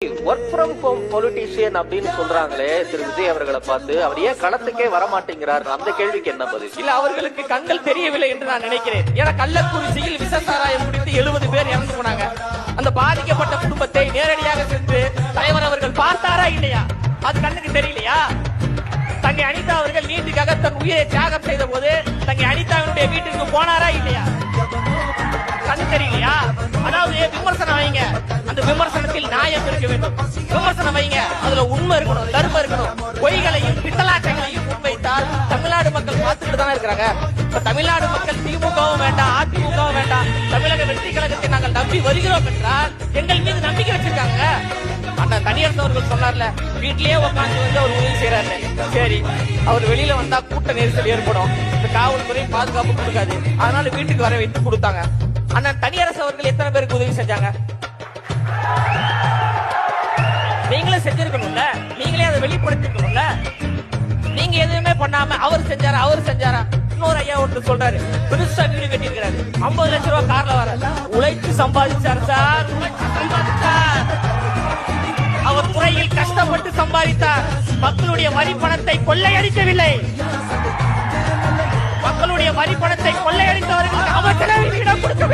Work from home politician அப்படின்னு சொல்றாங்களே திரு விஜய் அவர்களை பார்த்து அவர் ஏன் களத்துக்கே வர மாட்டேங்கிறார் அந்த கேள்விக்கு என்ன பதில்? இல்ல அவர்களுக்கு கண்கள் தெரியவில்லை என்று நான் நினைக்கிறேன். ஏன்னா கள்ளக்குறிச்சியில் விஷ சாராயம் குடித்து எழுபது பேர் இறந்து போனாங்க. அந்த பாதிக்கப்பட்ட குடும்பத்தை நேரடியாக சென்று தலைவர் அவர்கள் பார்த்தாரா இல்லையா? அது கண்ணுக்கு தெரியலையா? தங்கை அனிதா அவர்கள் நீட்டுக்காக தன் உயிரை தியாகம் செய்த போது தங்கை அனிதாவினுடைய வீட்டுக்கு போனாரா இல்லையா? நியாயம் இருக்க வேண்டும். விமர்சனம் வைங்க. அதுல உண்மை இருக்கணும் தர்மம் இருக்கணும். பொய்களையும் பித்தலாட்டங்களையும் முன்வைத்தால் தமிழ்நாடு மக்கள் பார்த்துட்டு தானே இருக்கிறாங்க. இப்ப தமிழ்நாடு மக்கள் திமுகவும் வேண்டாம் அதிமுகவும் வேண்டாம். தமிழக வெற்றி கழகத்தை நாங்கள் நம்பி வருகிறோம் என்றால் எங்கள் மீது நம்பிக்கை வச்சிருக்காங்க. அந்த தனியரசு அவர்கள் சொன்னார்ல வீட்லயே உட்காந்து வந்து அவர் உதவி செய்யறாரு சரி அவர் வெளியில வந்தா கூட்ட நெரிசல் ஏற்படும். இந்த காவல்துறை பாதுகாப்பு கொடுக்காது. அதனால வீட்டுக்கு வர வைத்து கொடுத்தாங்க. அண்ணன் தனியரசு அவர்கள் எத்தனை பேருக்கு உதவி செஞ்சாங்க? நீங்களே செஞ்சிருக்கணும்ல? நீங்களே அதை வெளிப்படுத்திக்கணும்ல நீங்க எதுவுமே பண்ணாம அவர் செஞ்சாரா அவர் செஞ்சாரா? இன்னொரு ஐயா ஒன்று சொல்றாரு பெருசா வீடு கட்டிருக்கிறாரு ஐம்பது லட்சம் ரூபாய் கார்ல வர. உழைச்சு சம்பாதிச்சார் சார். உழைச்சு சம்பாதிச்சார் அவர் துறையில் கஷ்டப்பட்டு சம்பாதித்தார். மக்களுடைய வரி பணத்தை கொள்ளையடிக்கவில்லை. மக்களுடைய வரி பணத்தை கொள்ளையடித்தவர்களுக்கு அவர் செலவில் இடம் கொடுக்க